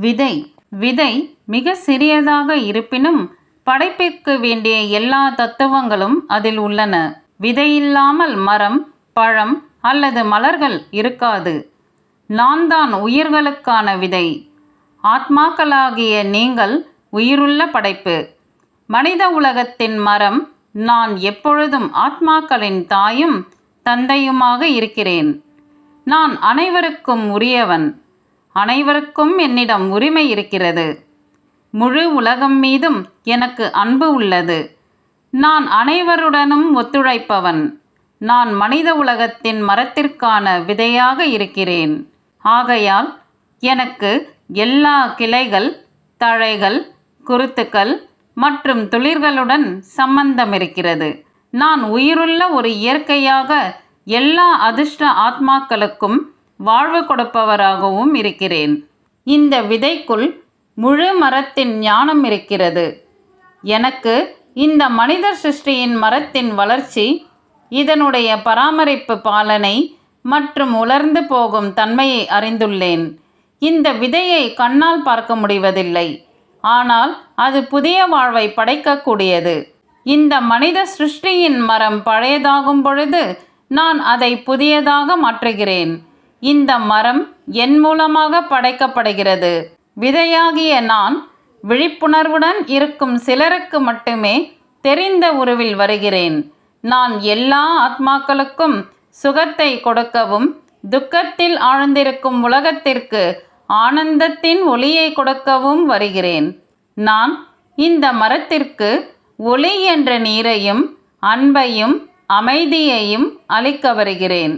விதை. விதை மிக சிறியதாக இருப்பினும் படைப்பிற்கு வேண்டிய எல்லா தத்துவங்களும் அதில் உள்ளன. விதையில்லாமல் மரம் பழம் அல்லது மலர்கள் இருக்காது. நான் தான் உயிர்களுக்கான விதை. ஆத்மாக்களாகிய நீங்கள் உயிருள்ள படைப்பு. மனித உலகத்தின் மரம் நான் எப்பொழுதும் ஆத்மாக்களின் தாயும் தந்தையுமாக இருக்கிறேன். நான் அனைவருக்கும் உரியவன். அனைவருக்கும் என்னிடம் உரிமை இருக்கிறது. முழு உலகம் மீதும் எனக்கு அன்பு உள்ளது. நான் அனைவருடனும் ஒத்துழைப்பவன். நான் மனித உலகத்தின் மரத்திற்கான விதையாக இருக்கிறேன். ஆகையால் எனக்கு எல்லா கிளைகள் தழைகள் குருத்துக்கள் மற்றும் துளிர்களுடன் சம்பந்தம் இருக்கிறது. நான் உயிருள்ள ஒரு இயற்கையாக எல்லா அதிர்ஷ்ட ஆத்மாக்களுக்கும் வாழ்வு கொடுப்பவராகவும் இருக்கிறேன். இந்த விதைக்குள் முழு மரத்தின் ஞானம் இருக்கிறது. எனக்கு இந்த மனித சிருஷ்டியின் மரத்தின் வளர்ச்சி இதனுடைய பராமரிப்பு பாலனை மற்றும் உலர்ந்து போகும் தன்மையை அறிந்துள்ளேன். இந்த விதையை கண்ணால் பார்க்க முடிவதில்லை. ஆனால் அது புதிய வாழ்வை படைக்கக்கூடியது. இந்த மனித சிருஷ்டியின் மரம் பழையதாகும் பொழுது நான் அதை புதியதாக மாற்றுகிறேன். இந்த மரம் என் மூலமாக படைக்கப்படுகிறது. விதையாகிய நான் விழிப்புணர்வுடன் இருக்கும் சிலருக்கு மட்டுமே தெரிந்த உருவில் வருகிறேன். நான் எல்லா ஆத்மாக்களுக்கும் சுகத்தை கொடுக்கவும் துக்கத்தில் ஆழ்ந்திருக்கும் உலகத்திற்கு ஆனந்தத்தின் ஒளியை கொடுக்கவும் வருகிறேன். நான் இந்த மரத்திற்கு ஒளி என்ற நீரையும் அன்பையும் அமைதியையும் அளிக்க வருகிறேன்.